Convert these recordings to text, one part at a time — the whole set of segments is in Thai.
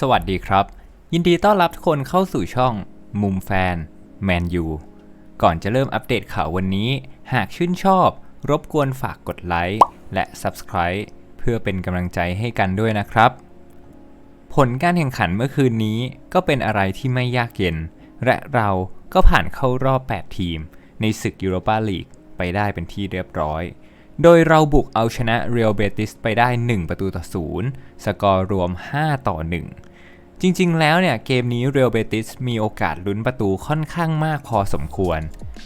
สวัสดีครับ ยินดีต้อนรับทุกคนเข้าสู่ช่อง มุมแฟนแมนยูก่อนจะเริ่มอัปเดตข่าววันนี้ หากชื่นชอบ รบกวนฝากกดไลค์และ Subscribe เพื่อเป็นกำลังใจให้กันด้วยนะครับ ผลการแข่งขันเมื่อคืนนี้ก็เป็นอะไรที่ไม่ยากเย็น และเราก็ผ่านเข้ารอบ 8 ทีม ในศึกยูโรปาลีกไปได้เป็นที่เรียบร้อย โดยเราบุกเอาชนะเรอัลเบติสไปได้ 1 ประตูต่อ 0 สกอร์รวม 5 ต่อ 1 จริงๆ แล้วเนี่ย เกมนี้เรอัลเบติสมีโอกาสลุ้นประตูค่อนข้างมากพอสมควร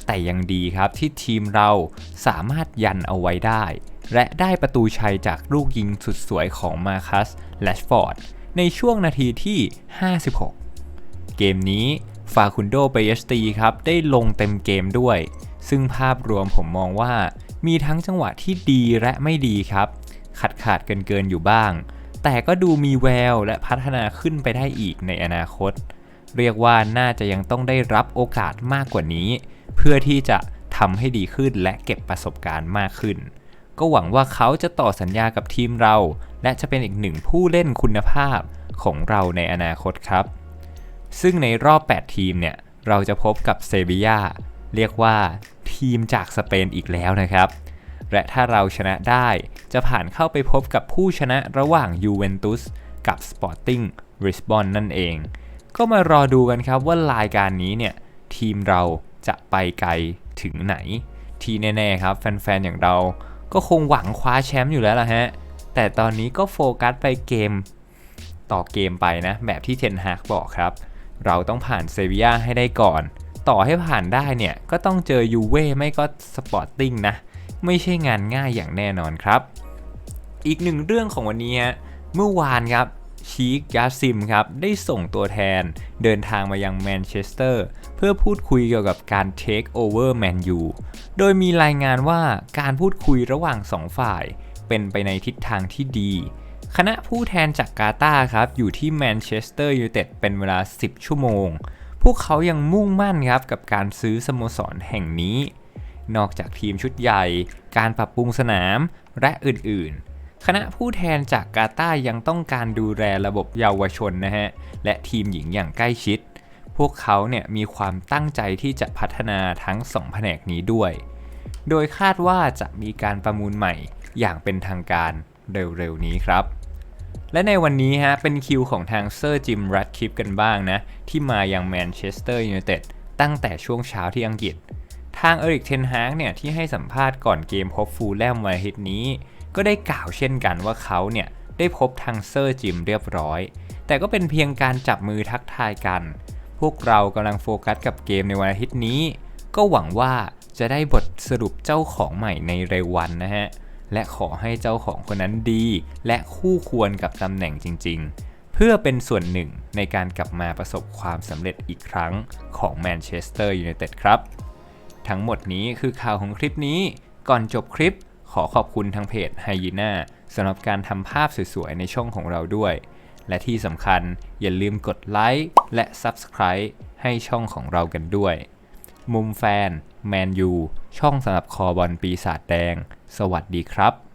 แต่ยังดีครับที่ทีมเราสามารถยันเอาไว้ได้ และได้ประตูชัยจากลูกยิงสุดสวยของมาคัสแลชฟอร์ดในช่วงนาทีที่ 56 เกมนี้ฟาคุนโดเบยสตีครับได้ลงเต็มเกมด้วย ซึ่งภาพรวมผมมองว่า มีทั้งจังหวะที่ดีและไม่ดีครับ ขาดขาดเกินเกินอยู่บ้าง แต่ก็ดูมีแววและพัฒนาขึ้นไปได้อีกในอนาคต เรียกว่าน่าจะยังต้องได้รับโอกาสมากกว่านี้ เพื่อที่จะทำให้ดีขึ้นและเก็บประสบการณ์มากขึ้น ก็หวังว่าเขาจะต่อสัญญากับทีมเรา และจะเป็นอีกหนึ่งผู้เล่นคุณภาพของเราในอนาคตครับ ซึ่งในรอบ 8 ทีมเนี่ย เราจะพบกับเซบียาเรียกว่า ทีมจากสเปนอีกแล้วนะครับ และถ้าเราชนะได้จะผ่านเข้าไปพบกับผู้ชนะระหว่างยูเวนตุสกับสปอร์ติ้งริสบอนนั่นเอง ก็มารอดูกันครับว่ารายการนี้เนี่ย ทีมเราจะไปไกลถึงไหน ที่แน่ๆครับ แฟนๆ อย่างเราก็คงหวังคว้าแชมป์อยู่แล้วล่ะฮะ แต่ตอนนี้ก็โฟกัสไปเกมต่อเกมไปนะ แบบที่เทนฮากบอกครับ เราต้องผ่านเซบียาให้ได้ก่อน ต่อให้ผ่านได้เนี่ย ก็ต้องเจอยูเว่ไม่ก็สปอร์ติ้งนะ ไม่ใช่งานง่ายอย่างแน่นอนครับ อีกหนึ่งเรื่องของวันนี้ฮะเมื่อวานครับชีคยาซิมครับได้ส่งตัวแทนเดินทางมายังแมนเชสเตอร์เพื่อพูดคุยเกี่ยวกับการเทคโอเวอร์แมนยูโดยมีรายงานว่าการพูดคุยระหว่างสองฝ่าย เป็นไปในทิศทางที่ดี คณะผู้แทนจากกาตาครับอยู่ที่แมนเชสเตอร์ยูไนเต็ดเป็นเวลา 10 ชั่วโมง วกเขายังมุ่งมั่นครับกับการซื้อสโมสรแห่งนี้ นอกจากทีมชุดใหญ่ การปรับปรุงสนามและอื่นๆ คณะผู้แทนจากกาตาร์ยังต้องการดูแลระบบเยาวชนนะฮะ และทีมหญิงอย่างใกล้ชิด พวกเขาเนี่ยมีความตั้งใจที่จะพัฒนาทั้ง2แผนกนี้ด้วย โดยคาดว่าจะมีการประมูลใหม่อย่างเป็นทางการเร็วๆนี้ครับ และในวันนี้ฮะเป็นคิวของทางเซอร์จิมรัดคลิปกันบ้างนะ ที่มายังแมนเชสเตอร์ยูไนเต็ดตั้งแต่ช่วงเช้าที่อังกฤษ ทางเอริกเทนฮากเนี่ยที่ให้สัมภาษณ์ก่อนเกมพบฟูลแลมวันอาทิตย์นี้ ก็ได้กล่าวเช่นกันว่าเขาเนี่ยได้พบทางเซอร์จิมเรียบร้อย แต่ก็เป็นเพียงการจับมือทักทายกัน พวกเรากำลังโฟกัสกับเกมในวันอาทิตย์นี้ ก็หวังว่าจะได้บทสรุปเจ้าของใหม่ในเร็ววันนะฮะ และขอให้เจ้าของคนนั้นดี และคู่ควรกับตำแหน่งจริง ๆ เพื่อเป็นส่วนหนึ่งในการกลับมาประสบความสำเร็จอีกครั้งของแมนเชสเตอร์ยูไนเต็ดครับ ทั้งหมดนี้คือข่าวของคลิปนี้ ก่อนจบคลิป ขอขอบคุณทางเพจไฮยีน่าสำหรับการทำภาพสวยๆในช่องของเราด้วย และที่สำคัญอย่าลืมกดไลค์และ Subscribe ให้ช่องของเรากันด้วย มุมแฟน แมนยู ช่องสำหรับคอบอลปีศาจแดง สวัสดีครับ